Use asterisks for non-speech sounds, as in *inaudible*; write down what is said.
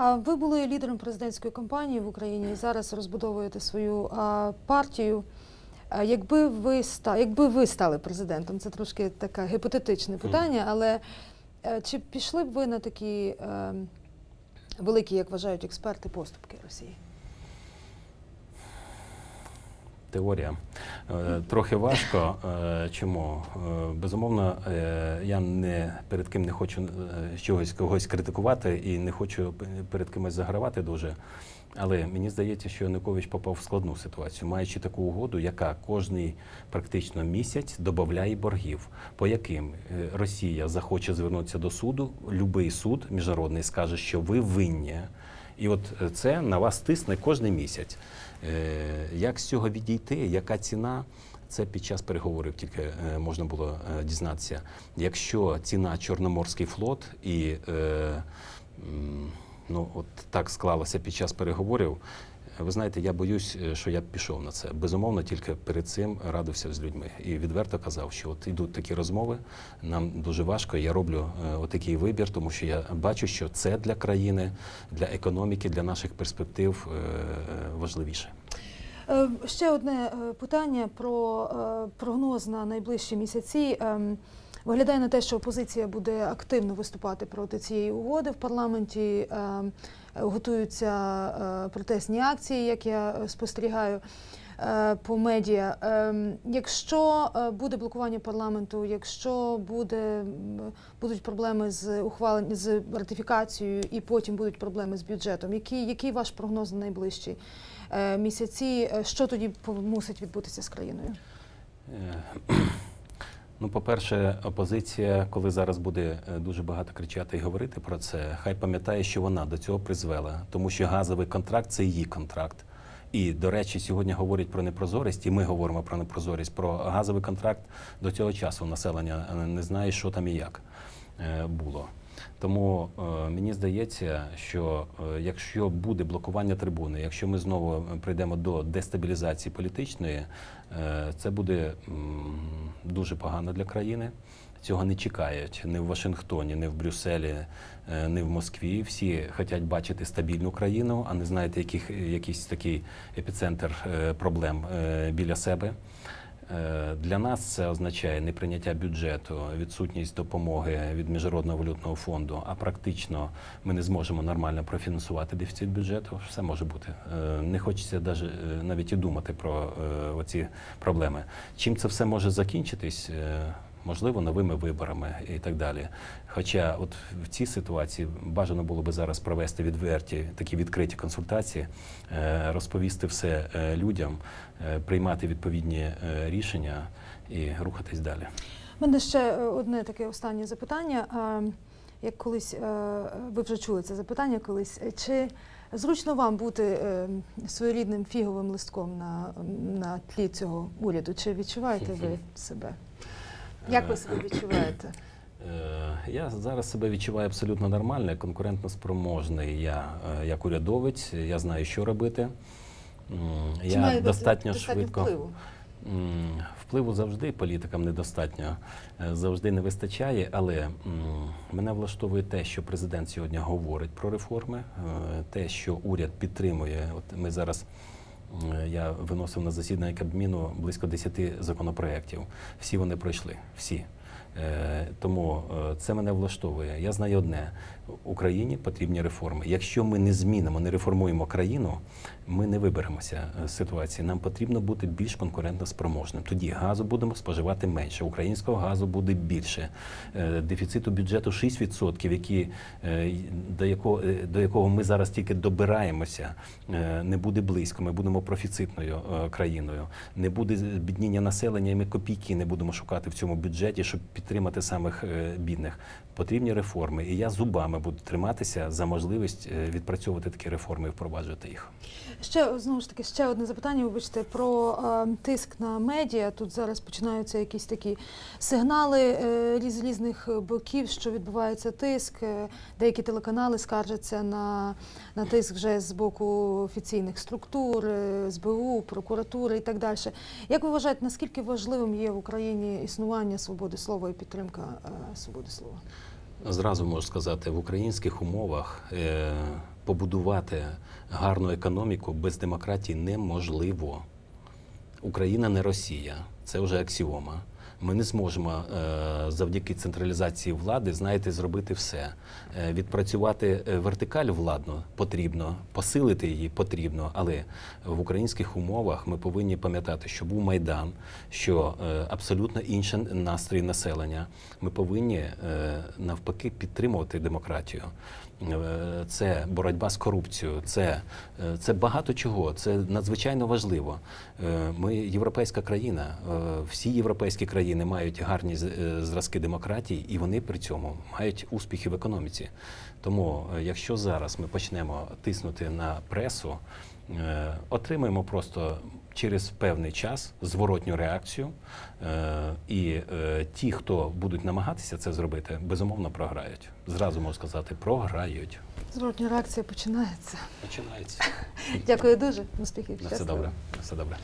А ви були лідером президентської кампанії в Україні і зараз розбудовуєте свою а, партію. А Якби ви ста, якби ви стали президентом, це трошки таке гіпотетичне питання, але е, чи пішли б ви на такі е, великі, як вважають експерти, поступки Росії? Теорія. Е, Трохи важко. Е, Чому? Е, Безумовно, я не перед ким не хочу чогось когось критикувати і не хочу перед кимось загравати дуже. Але мені здається, що Янукович попав в складну ситуацію, маючи таку угоду, яка кожний практично місяць додає боргів, по яким Росія захоче звернутися до суду, будь-який суд міжнародний скаже, що ви винні. І от е, це на вас тисне кожен місяць. Е, Як з цього відійти? Яка ціна? Це під час переговорів тільки е, можна було дізнатися. Якщо ціна Чорноморський флот і ну от так склалося під час переговорів. Ви знаєте, я боюсь, е, що я пішов на це. Безумовно, тільки перед цим радився з людьми і відверто казав, що от йдуть такі розмови, нам дуже важко. Я роблю е, отакий вибір, тому що я бачу, що це для країни, для економіки, для наших перспектив е, важливіше. Ще одне питання про прогноз на найближчі місяці. Виглядає на те, що опозиція буде активно виступати проти цієї угоди в парламенті. ем, Готуються е, протестні акції, як я е, спостерігаю е, по медіа. Якщо е, буде блокування парламенту, якщо буде, будуть проблеми з ухваленням з ратифікацією, і потім будуть проблеми з бюджетом, який, який ваш прогноз на найближчі е, місяці? Е, Що тоді мусить відбутися з країною? Ну, по-перше, опозиція, коли зараз буде е, дуже багато кричати і говорити про це, хай пам'ятає, що вона до цього призвела, тому що газовий контракт це її контракт. І, до речі, сьогодні говорять про непрозорість, і ми говоримо про непрозорість. Про газовий контракт до цього часу населення е, не знає, що там і як е, було. Тому е, мені здається, що е, якщо буде блокування трибуни, якщо ми знову прийдемо до дестабілізації політичної, е, це буде м, дуже погано для країни. Цього не чекають ні в Вашингтоні, ні в Брюсселі, е, ні в Москві. Всі хочуть бачити стабільну країну, а не знаєте, яких, якийсь такий епіцентр е, проблем е, біля себе. Е, Для нас це означає неприйняття бюджету, відсутність допомоги від міжнародного валютного фонду. А практично ми не зможемо нормально профінансувати дефіцит бюджету. Все може бути. Е, Не хочеться е, навіть і думати про оці проблеми. Чим це все може закінчитись? Можливо, новими виборами і так далі. Хоча, от в цій ситуації бажано було би зараз провести відверті такі відкриті консультації, е, розповісти все е, людям, е, приймати відповідні рішення і рухатись далі. У мене ще одне таке останнє запитання. Як колись ви вже чули це запитання колись, чи зручно вам бути своєрідним фіговим листком на, на тлі цього уряду? Чи відчуваєте ви *laughs* себе? Як ви себе відчуваєте? Е, Я зараз себе відчуваю абсолютно нормально, конкурентно спроможний. Я е, як урядовець, я знаю, що робити. Чи Я має достатньо, швидко. впливу? Впливу завжди політикам недостатньо, е, завжди не вистачає, але мене влаштовує те, що президент сьогодні говорить про реформи, те, що уряд підтримує. От ми зараз. М, Я виносив на засідання Кабміну близько 10 законопроєктів. Всі вони пройшли. Всі. Е, Тому е, це мене влаштовує. Я знаю одне: Україні потрібні реформи. Якщо ми не змінимо, не реформуємо країну, ми не виберемося з ситуації. Нам потрібно бути більш конкурентно спроможним. Тоді газу будемо споживати менше, українського газу буде більше. Е, Дефіциту бюджету 6%, які, до, якого, до якого ми зараз тільки добираємося, не буде близько. Ми будемо профіцитною країною. Не буде збідніння населення, і ми копійки не будемо шукати в цьому бюджеті, щоб підтримати самих е, бідних. Потрібні реформи. І я зубами буду триматися за можливість е, відпрацьовувати такі реформи і впроваджувати їх. Ще знову ж таки ще одне запитання. Вибачте про е, тиск на медіа. Тут зараз починаються якісь такі сигнали е, різ різних боків, що відбувається тиск. Е, Деякі телеканали скаржаться на, на тиск вже з боку офіційних структур, СБУ, прокуратури і так далі. Як ви вважаєте, наскільки важливим є в Україні існування свободи слова і підтримка е, свободи слова? Зразу можу сказати, в українських умовах е, побудувати гарну економіку без демократії неможливо. Україна не Росія, це вже аксіома. Ми не зможемо е, завдяки централізації влади, знаєте, зробити все. Е, відпрацювати е, вертикаль владну потрібно, посилити її потрібно, але в українських умовах ми повинні пам'ятати, що був майдан, що абсолютно інший настрій населення. Ми повинні навпаки підтримувати демократію. Це боротьба з корупцією, це, це багато чого. Це надзвичайно важливо. Ми європейська країна, всі європейські країни мають гарні е, зразки демократії, і вони при цьому мають успіхи в економіці. Тому, е, якщо зараз ми почнемо тиснути на пресу, е, отримаємо просто через певний час зворотню реакцію, і ті, хто будуть намагатися це зробити, безумовно програють. Зразу можу сказати, програють. Зворотня реакція починається. Починається. *laughs* Дякую дуже. Успіхів. На все добре. На все добре.